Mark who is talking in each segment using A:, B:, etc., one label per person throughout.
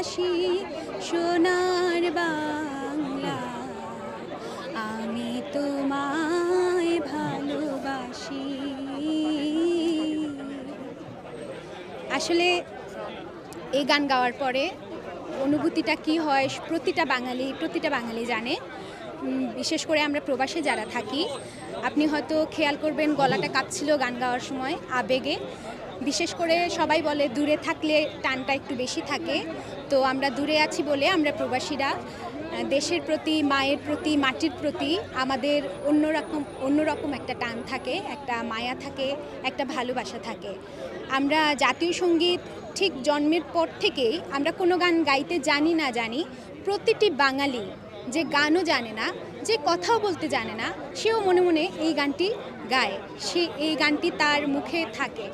A: বাসি সোনার বাংলা। আমি তোমায় ভালোবাসি। আসলে এই গান গাওয়ার পরে অনুভূতিটা কি হয় প্রতিটা বাঙালি প্রতিটা বাঙালি জানে। বিশেষ করে আমরা প্রবাসে যারা থাকি, আপনি হয়তো খেয়াল করবেন গলাটা কাঁপছিল গান গাওয়ার সময় আবেগে। বিশেষ করে সবাই বলে দূরে থাকলে টানটা একটু বেশি থাকে। তো আমরা দূরে আছি বলে আমরা প্রবাসীরা দেশের প্রতি, মায়ের প্রতি, মাটির প্রতি আমাদের অন্যরকম অন্যরকম একটা টান থাকে, একটা মায়া থাকে, একটা ভালোবাসা থাকে। আমরা জাতীয় সংগীত ঠিক জন্মের পর থেকেই আমরা কোনো গান গাইতে জানি না জানি, প্রতিটি বাঙালি যে গানও জানে না যে কথাও বলতে জানে না, সেও মনে মনে এই গানটি গায়। সে এই গানটি তার মুখে থাকে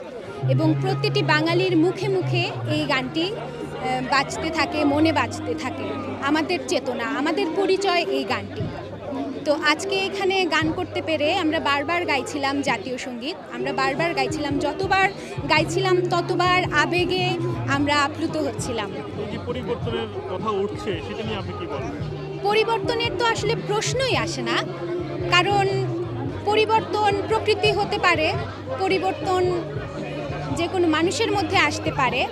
A: এবং প্রতিটি বাঙালির মুখে মুখে এই গানটি বাজতে থাকে, মনে বাজতে থাকে। আমাদের চেতনা, আমাদের পরিচয় এই গানটি। তো আজকে এখানে গান করতে পেরে আমরা বারবার গাইছিলাম জাতীয় সংগীত। আমরা বারবার গাইছিলাম, যতবার গাইছিলাম, ততবার আবেগে আমরা আপ্লুত হচ্ছিলাম।
B: পরিবর্তনের কথা উঠছে, সেটা নিয়ে আপনি কি বলবেন?
A: পরিবর্তনের তো আসলে প্রশ্নই আসে না। কারণ পরিবর্তন প্রকৃতি হতে পারে, পরিবর্তন যে কোনো মানুষের মধ্যে আসতে পারে।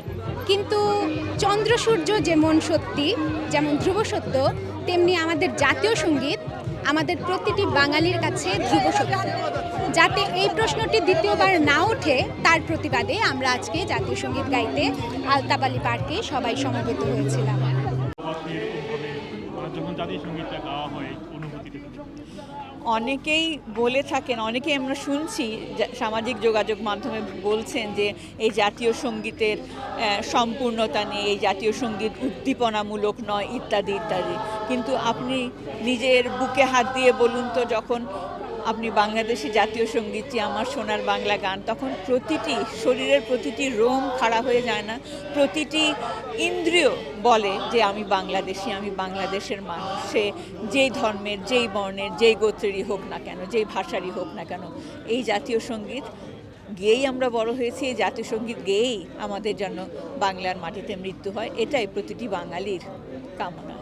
A: কিন্তু চন্দ্র সূর্য যেমন সত্যি, যেমন ধ্রুব সত্য, তেমনি আমাদের জাতীয় সংগীত, আমাদের প্রতিটি বাঙালির কাছে ধ্রুব সত্য। যাতে এই প্রশ্নটি দ্বিতীয়বার না ওঠে, তার প্রতিবাদে আমরা আজকে জাতীয় সংগীত গাইতে আলতাবালি পার্কে সবাই সমবেত হয়েছিলাম।
B: যখন জাতীয় সঙ্গীতটা গাওয়া হয়
C: অনেকেই বলে থাকেন, অনেকেই আমরা শুনছি সামাজিক যোগাযোগ মাধ্যমে বলছেন যে এই জাতীয় সঙ্গীতের সম্পূর্ণতা নেই এই জাতীয় সংগীত উদ্দীপনামূলক নয়, ইত্যাদি ইত্যাদি। কিন্তু আপনি নিজের বুকে হাত দিয়ে বলুন তো, যখন আপনি বাংলাদেশি জাতীয় সঙ্গীতটি, আমার সোনার বাংলা গান, তখন প্রতিটি শরীরের প্রতিটি রোম খাড়া হয়ে যায় না। প্রতিটি ইন্দ্রিয় বলে যে আমি বাংলাদেশি, আমি বাংলাদেশের মানুষ। সে যেই ধর্মের, যেই বর্ণের, যেই গোত্রেরই হোক না কেন, যেই ভাষারই হোক না কেন, এই জাতীয় সংগীত গেয়েই আমরা বড় হয়েছি, এই জাতীয় সংগীত গেয়েই আমাদের জন্য বাংলার মাটিতে মৃত্যু হয়। এটাই প্রতিটি বাঙালির কামনা।